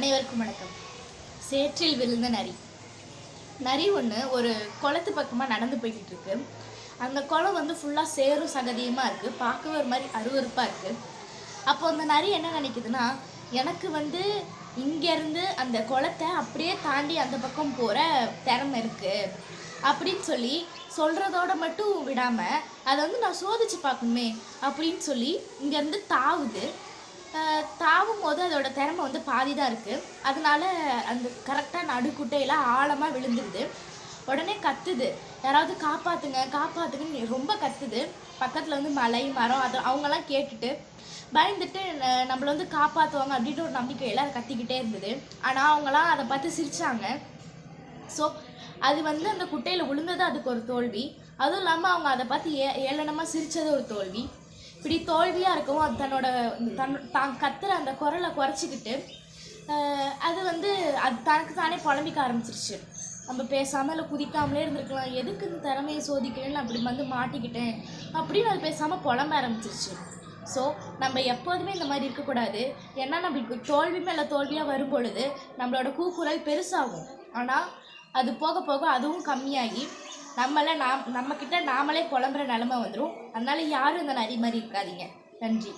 அனைவருக்கும் வணக்கம். சேற்றில் விழுந்த நரி. நரி ஒன்று ஒரு குளத்து பக்கமாக நடந்து போய்கிட்டு இருக்கு. அந்த குளம் வந்து ஃபுல்லாக சேரும் சகதியுமாக இருக்குது பார்க்கவே ஒரு மாதிரி அருவருப்பாக இருக்குது அப்போ அந்த நரி என்ன நினைக்குதுன்னா எனக்கு வந்து இங்கேருந்து அந்த குளத்தை அப்படியே தாண்டி அந்த பக்கம் போகிற திறமை இருக்குது அப்படின்னு சொல்லி சொல்கிறதோட மட்டும் விடாமல் அதை வந்து நான் சோதிச்சு பார்க்கணுமே அப்படின்னு சொல்லி இங்கேருந்து தாவுது. தாவும் போது அதோட திறமை வந்து பாதி தான் இருக்குது அதனால அந்த கரெக்டாக நடுக்குட்டையில் ஆழமாக விழுந்துருது. உடனே கத்துது. யாராவது காப்பாற்றுங்க காப்பாற்றுங்கன்னு ரொம்ப கத்துது. பக்கத்தில் வந்து மலை மரம் அது அவங்கெல்லாம் கேட்டுட்டு பயந்துட்டு நம்மளை வந்து காப்பாற்றுவாங்க அப்படின்ற ஒரு நம்பிக்கையில் அது கத்திக்கிட்டே இருந்தது. ஆனால் அவங்களாம் அதை பார்த்து சிரித்தாங்க ஸோ அது வந்து அந்த குட்டையில் விழுந்தது அதுக்கு ஒரு தோல்வி. அதுவும் இல்லாமல் அவங்க அதை பார்த்து ஏ ஏளனமாக சிரித்தது ஒரு தோல்வி. இப்படி தோல்வியாக இருக்கவும் அது தன்னோட தன் தான் கத்துற அந்த குரலை குறைச்சிக்கிட்டு அது வந்து அது தனக்கு தானே புலம்பிக்க ஆரம்பிச்சிருச்சு. நம்ம பேசாமல் இல்லை குதிக்காமலே இருந்திருக்கலாம். எதுக்கு இந்த திறமையை சோதிக்கிறேன்னு அப்படி வந்து மாட்டிக்கிட்டேன் அப்படின்னு அது பேசாமல் புலம்ப ஆரம்பிச்சிருச்சு. ஸோ நம்ம எப்போதுமே இந்த மாதிரி இருக்கக்கூடாது. ஏன்னா நம்மளுக்கு தோல்வி மேலே தோல்வியாக வரும் பொழுது நம்மளோட கூக்குரல் பெருசாகும். ஆனால் அது போக போக அதுவும் கம்மியாகி நம்மளை நாம் நம்மக்கிட்ட நாமளே புலம்புற நிலமை வந்துடும் அதனால் யாரும் இந்த நரி மாதிரி இருக்காதீங்க. நன்றி.